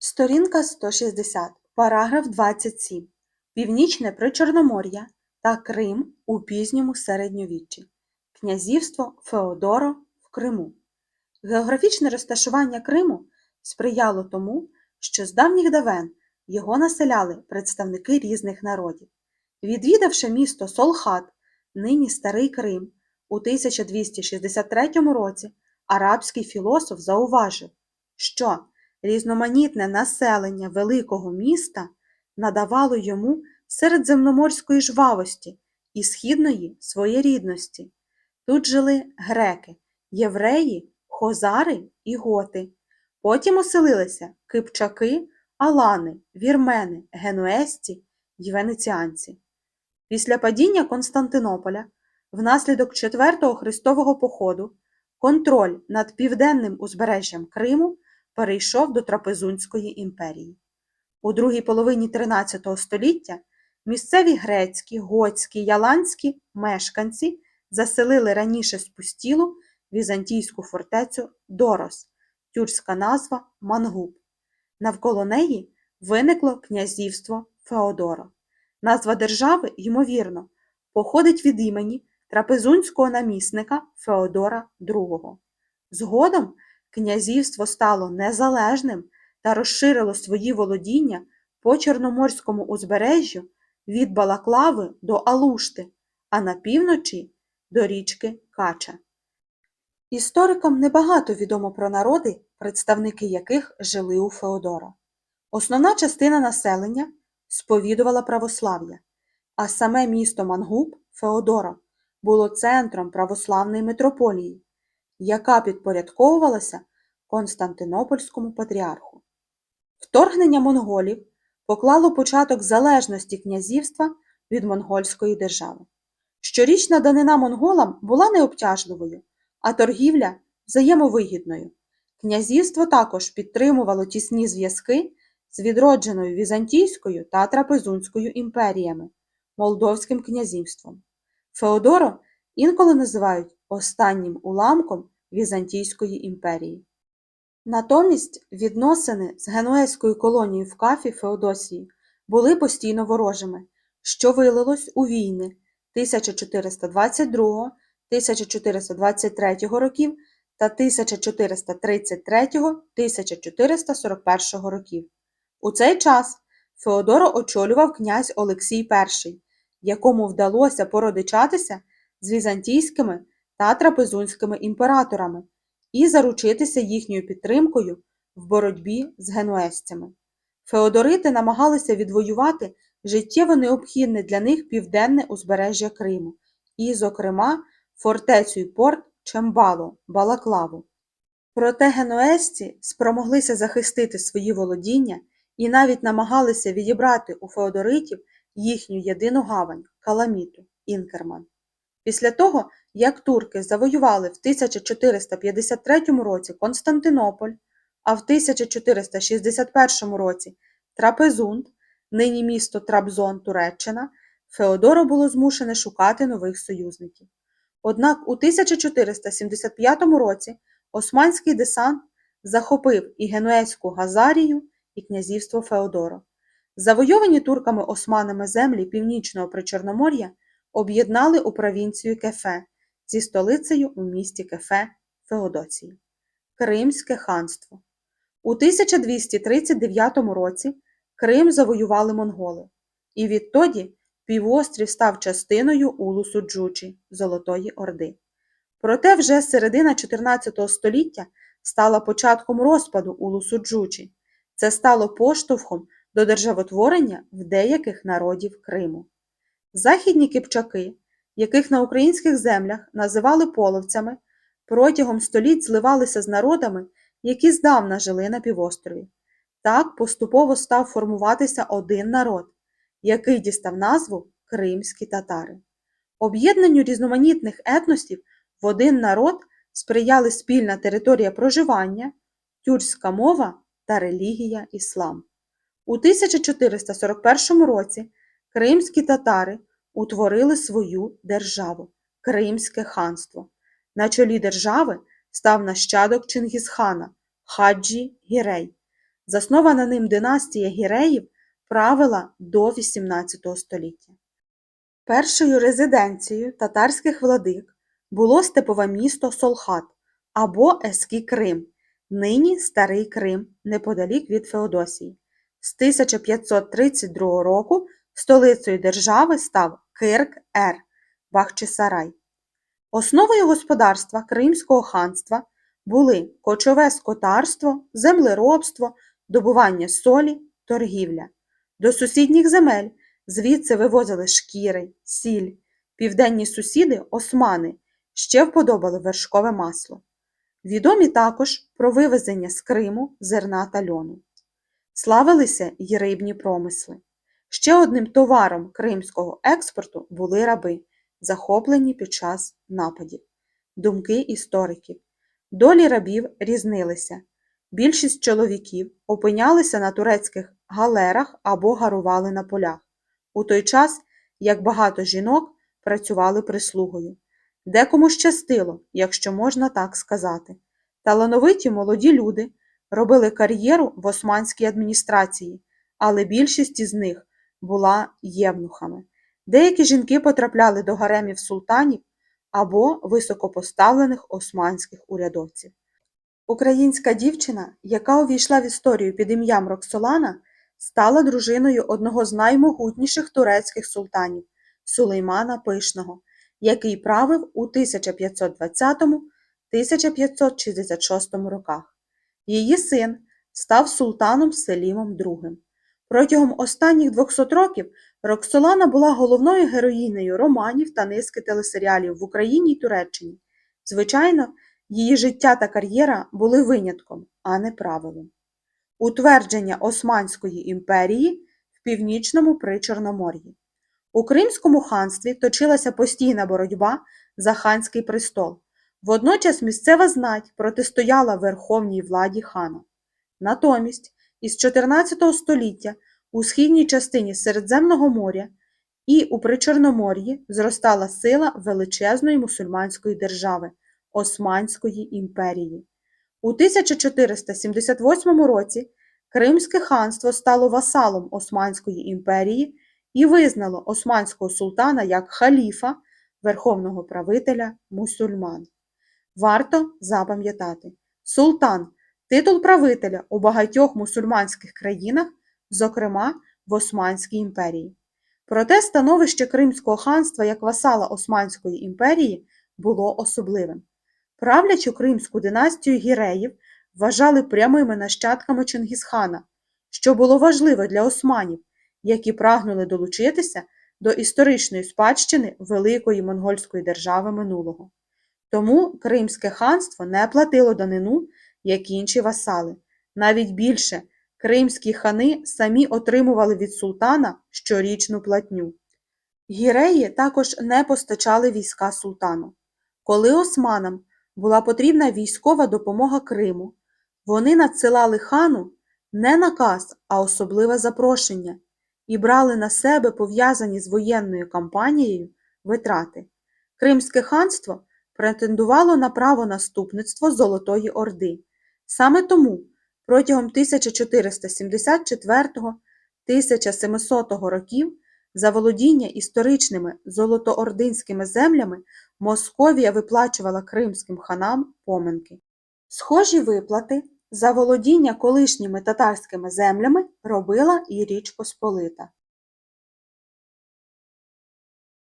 Сторінка 160, параграф 27. Північне Причорномор'я та Крим у пізньому середньовіччі. Князівство Феодоро в Криму. Географічне розташування Криму сприяло тому, що з давніх давен його населяли представники різних народів. Відвідавши місто Солхат, нині Старий Крим, у 1263 році арабський філософ зауважив, що різноманітне населення великого міста надавало йому середземноморської жвавості і східної своєрідності. Тут жили греки, євреї, хозари і готи. Потім оселилися кипчаки, алани, вірмени, генуезці й венеціанці. Після падіння Константинополя, внаслідок Четвертого Христового походу, контроль над південним узбережжям Криму перейшов до Трапезунської імперії. У другій половині XIII століття місцеві грецькі, готські, яланські мешканці заселили раніше спустілу візантійську фортецю Дорос, тюркська назва Мангуб. Навколо неї виникло князівство Феодоро. Назва держави, ймовірно, походить від імені трапезунського намісника Феодора II. Згодом князівство стало незалежним та розширило свої володіння по Чорноморському узбережжю від Балаклави до Алушти, а на півночі до річки Кача. Історикам небагато відомо про народи, представники яких жили у Феодора. Основна частина населення сповідувала православ'я, а саме місто Мангуб Феодора було центром православної митрополії, яка підпорядковувалася Константинопольському патріарху. Вторгнення монголів поклало початок залежності князівства від монгольської держави. Щорічна данина монголам була необтяжливою, а торгівля взаємовигідною. Князівство також підтримувало тісні зв'язки з відродженою Візантійською та Трапезунською імперіями, Молдовським князівством. Феодоро інколи називають останнім уламком Візантійської імперії. Натомість відносини з генуезькою колонією в Кафі Феодосії були постійно ворожими, що вилилось у війни 1422-1423 років та 1433-1441 років. У цей час Феодоро очолював князь Олексій І, якому вдалося породичатися з візантійськими та трапезунськими імператорами і заручитися їхньою підтримкою в боротьбі з генуезцями. Феодорити намагалися відвоювати життєво необхідне для них південне узбережжя Криму і, зокрема, фортецю й порт Чембало, Балаклаву. Проте генуезці спромоглися захистити свої володіння і навіть намагалися відібрати у феодоритів їхню єдину гавань Каламіту Інкерман. Після того, як турки завоювали в 1453 році Константинополь, а в 1461 році Трапезунд, нині місто Трабзон, Туреччина, Феодоро було змушене шукати нових союзників. Однак у 1475 році османський десант захопив і Генуезьку Газарію, і князівство Феодоро. Завойовані турками-османами землі північного Причорномор'я об'єднали у провінцію Кефе зі столицею у місті Кефе Феодосії. Кримське ханство. У 1239 році Крим завоювали монголи, і відтоді півострів став частиною улусу Джучі Золотої Орди. Проте вже середина 14 століття стала початком розпаду улусу Джучі. Це стало поштовхом до державотворення в деяких народів Криму. Західні кипчаки, яких на українських землях називали половцями, протягом століть зливалися з народами, які здавна жили на півострові. Так поступово став формуватися один народ, який дістав назву Кримські татари. Об'єднанню різноманітних етносів в один народ сприяли спільна територія проживання, тюркська мова та релігія іслам. У 1441 році кримські татари утворили свою державу Кримське ханство. На чолі держави став нащадок Чингісхана Хаджі Гірей. Заснована ним династія гіреїв правила до XVIII століття. Першою резиденцією татарських владик було степове місто Солхат або Еський Крим, нині Старий Крим, неподалік від Феодосії. З 1532 року столицею держави став Кирк-Ер, Бахчисарай. Основою господарства Кримського ханства були кочове скотарство, землеробство, добування солі, торгівля. До сусідніх земель звідси вивозили шкіри, сіль. Південні сусіди, османи, ще вподобали вершкове масло. Відомі також про вивезення з Криму зерна та льону. Славилися й рибні промисли. Ще одним товаром кримського експорту були раби, захоплені під час нападів. Думки істориків. Долі рабів різнилися. Більшість чоловіків опинялися на турецьких галерах або гарували на полях, у той час як багато жінок працювали прислугою. Декому щастило, якщо можна так сказати. Талановиті молоді люди робили кар'єру в османській адміністрації, але більшість із них була євнухами. Деякі жінки потрапляли до гаремів султанів або високопоставлених османських урядовців. Українська дівчина, яка увійшла в історію під ім'ям Роксолана, стала дружиною одного з наймогутніших турецьких султанів Сулеймана Пишного, який правив у 1520-1566 роках. Її син став султаном Селімом II. Протягом останніх 200 років Роксолана була головною героїнею романів та низки телесеріалів в Україні й Туреччині. Звичайно, її життя та кар'єра були винятком, а не правилом. Утвердження Османської імперії в північному Причорномор'ї. У Кримському ханстві точилася постійна боротьба за ханський престол. Водночас місцева знать протистояла верховній владі хана. Натомість, із 14 століття у східній частині Середземного моря і у Причорномор'ї зростала сила величезної мусульманської держави Османської імперії. У 1478 році Кримське ханство стало васалом Османської імперії і визнало османського султана як халіфа, верховного правителя мусульман. Варто запам'ятати, султан титул правителя у багатьох мусульманських країнах, зокрема в Османській імперії. Проте становище Кримського ханства як васала Османської імперії було особливим. Правлячу кримську династію гіреїв вважали прямими нащадками Чингісхана, що було важливо для османів, які прагнули долучитися до історичної спадщини великої монгольської держави минулого. Тому Кримське ханство не платило данину, як інші васали. Навіть більше кримські хани самі отримували від султана щорічну платню. Гіреї також не постачали війська султану. Коли османам була потрібна військова допомога Криму, вони надсилали хану не наказ, а особливе запрошення і брали на себе пов'язані з воєнною кампанією витрати. Кримське ханство претендувало на право наступництво Золотої Орди. Саме тому протягом 1474-1700 років за володіння історичними золотоординськими землями Московія виплачувала кримським ханам поминки. Схожі виплати за володіння колишніми татарськими землями робила і Річ Посполита.